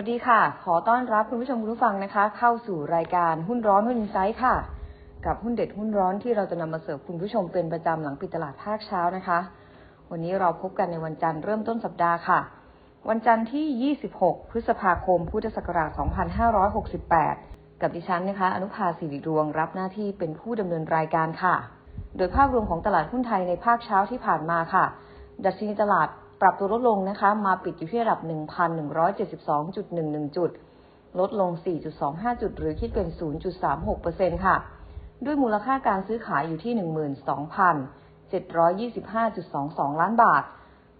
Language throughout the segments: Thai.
สวัสดีค่ะ ขอต้อนรับคุณผู้ชมคุณผู้ฟังนะคะ เข้าสู่รายการหุ้นร้อนหุ้นไซต์ค่ะ กับหุ้นเด็ดหุ้นร้อนที่เราจะนำมาเสิร์ฟคุณผู้ชมเป็นประจำหลังปิดตลาดภาคเช้านะคะ วันนี้เราพบกันในวันจันทร์เริ่มต้นสัปดาห์ค่ะ วันจันทร์ที่ 26 พฤษภาคม พุทธศักราช 2568 กับดิฉันนะคะ อนุภาสิริรวงรับหน้าที่เป็นผู้ดำเนินรายการค่ะ โดยภาพรวมของตลาดหุ้นไทยในภาคเช้าที่ผ่านมาค่ะ ดัชนีตลาด ปรับตัวลดลงนะคะ มาปิดอยู่ที่ระดับ 1,172.11 จุด ลดลง 4.25 จุด หรือคิดเป็น 0.36%ค่ะ ด้วยมูลค่าการซื้อขายอยู่ที่ 12,725.22 ล้านบาท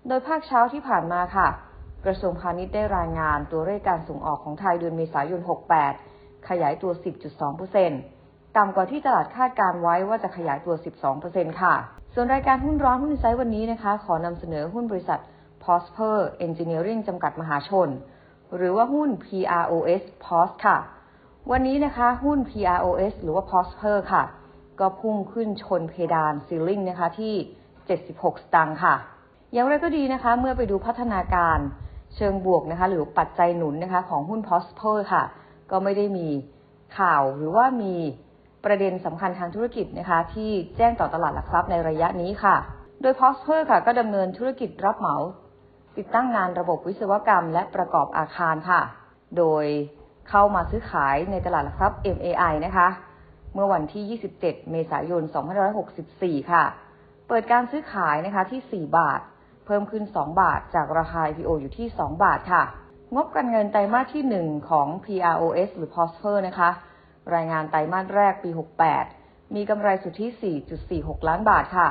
โดยภาคเช้าที่ผ่านมาค่ะ กระทรวงพาณิชย์ได้รายงานตัวเลขการส่งออกของไทยเดือนเมษายน 68 ขยายตัว 10.2%ต่ำกว่าที่ตลาดคาดการไว้ว่าจะขยายตัว 12%ค่ะส่วนรายการหุ้นร้อนหุ้นไซต์วันนี้นะคะ ขอนำเสนอหุ้นบริษัท Prosper Engineering จำกัดมหาชน หรือว่าหุ้น PROS POS ค่ะ วันนี้นะคะหุ้น PROS หรือว่า Prosper ค่ะ ก็พุ่งขึ้นชนเพดานซีลิงนะคะที่ 76 สตางค์ค่ะ อย่างไรก็ดีนะคะ เมื่อไปดูพัฒนาการเชิงบวกนะคะ หรือปัจจัยหนุนนะคะของหุ้น Prosper ค่ะ ก็ไม่ได้มีข่าวหรือว่ามี ประเด็นสำคัญทางธุรกิจนะคะที่แจ้งต่อตลาดหลักทรัพย์ในระยะนี้ค่ะ โดย Prosper ค่ะก็ดำเนินธุรกิจรับเหมา ติดตั้งงานระบบวิศวกรรม และประกอบอาคารค่ะ โดยเข้ามาซื้อขายในตลาดหลักทรัพย์ MAI นะคะ เมื่อวันที่ 27 เมษายน 2564 ค่ะ เปิดการซื้อขายนะคะที่ 4 บาท เพิ่มขึ้น 2 บาท จากราคา IPO อยู่ที่ 2 บาทค่ะ งบการเงินไตรมาสที่ 1 ของ PROS หรือ Prosper นะคะ รายงานไตรมาสแรกปี 68 มีกำไรสุทธิ 4.46 ล้านบาทค่ะ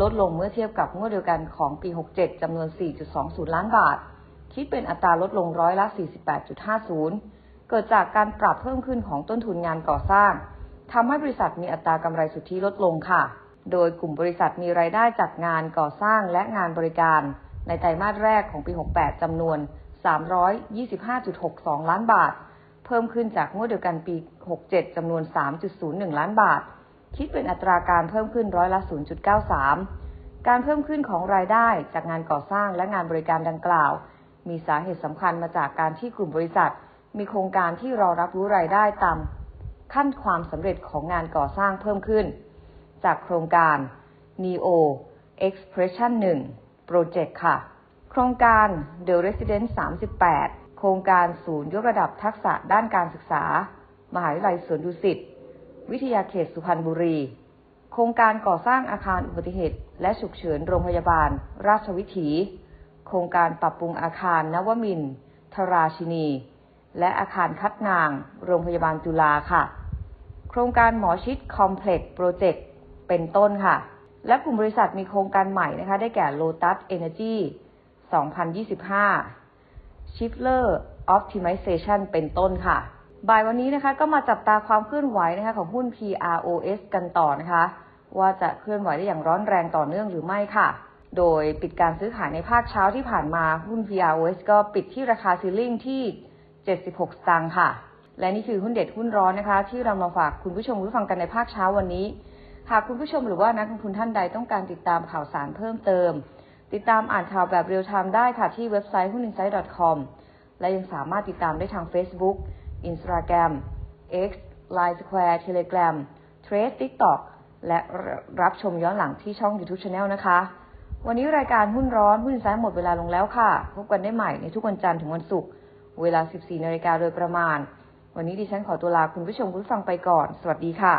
ลดลงเมื่อเทียบกับงวดเดียวกันของปี 67 จำนวน 4.20 ล้านบาท คิดเป็นอัตราลดลงร้อยละ 48.50 เกิดจากการปรับเพิ่มขึ้นของต้นทุนงานก่อสร้าง ทำให้บริษัทมีอัตรากำไรสุทธิลดลงค่ะ โดยกลุ่มบริษัทมีรายได้จากงานก่อสร้างและงานบริการ ในไตรมาสแรกของปี 68 จำนวน 325.62 ล้านบาท พิ่มขึ้นจากงวดเดียวกันปี 67 จำนวน 3.01 ล้านบาท คิดเป็นอัตราการเพิ่มขึ้นร้อยละ 0.93 การเพิ่มขึ้นของรายได้จากงานก่อสร้างและงานบริการดังกล่าว มีสาเหตุสำคัญมาจากการที่กลุ่มบริษัท มีโครงการที่รอรับรู้รายได้ตามขั้นความสำเร็จของงานก่อสร้างเพิ่มขึ้น จากโครงการ Neo Expression 1 Project ค่ะ โครงการ The Resident 38 โครงการศูนย์ยกระดับทักษะด้านการศึกษา มหาวิทยาลัยสวนดุสิต วิทยาเขตสุพรรณบุรี โครงการก่อสร้างอาคารอุบัติเหตุ และฉุกเฉินโรงพยาบาล ราชวิถี โครงการปรับปรุงอาคารนวมินทราชินี และอาคารคัดนาง โรงพยาบาลจุฬาค่ะ โครงการหมอชิดคอมเพล็กซ์โปรเจกต์เป็นต้นค่ะ และกลุ่มบริษัทมีโครงการใหม่นะคะ ได้แก่ Lotus Energy 2025 Shifter Optimization เป็นต้นค่ะ บ่ายวันนี้นะคะก็มาจับตาความเคลื่อนไหวนะคะของหุ้น PROS กันต่อนะคะ ว่าจะเคลื่อนไหวได้อย่างร้อนแรงต่อเนื่องหรือไม่ค่ะ โดยปิดการซื้อขายในภาคเช้าที่ผ่านมาหุ้น PROS ก็ปิดที่ราคาซีลิ่งที่ 76 สตางค์ค่ะ และนี่คือหุ้นเด็ดหุ้นร้อนนะคะ ที่เรามาฝากคุณผู้ชมผู้ฟังกันในภาคเช้าวันนี้ หากคุณผู้ชมหรือว่านักลงทุนท่านใดต้องการติดตามข่าวสารเพิ่มเติม ติดตามอ่านข่าวแบบเรียลไทม์ได้ค่ะที่เว็บไซต์หุ้น insight com และยังสามารถติดตามได้ทาง Facebook Instagram X Line Square Telegram Threads TikTok และรับชมย้อนหลังที่ช่อง YouTube Channel นะคะ วันนี้รายการหุ้นร้อนหุ้นซ้ายหมดเวลาลงแล้วค่ะ พบกันได้ใหม่ในทุกวันจันทร์ถึงวันศุกร์เวลา 14นาฬิกาโดยประมาณ วันนี้ดิฉันขอตัวลาคุณผู้ชมคุณผู้ฟังไปก่อน สวัสดีค่ะ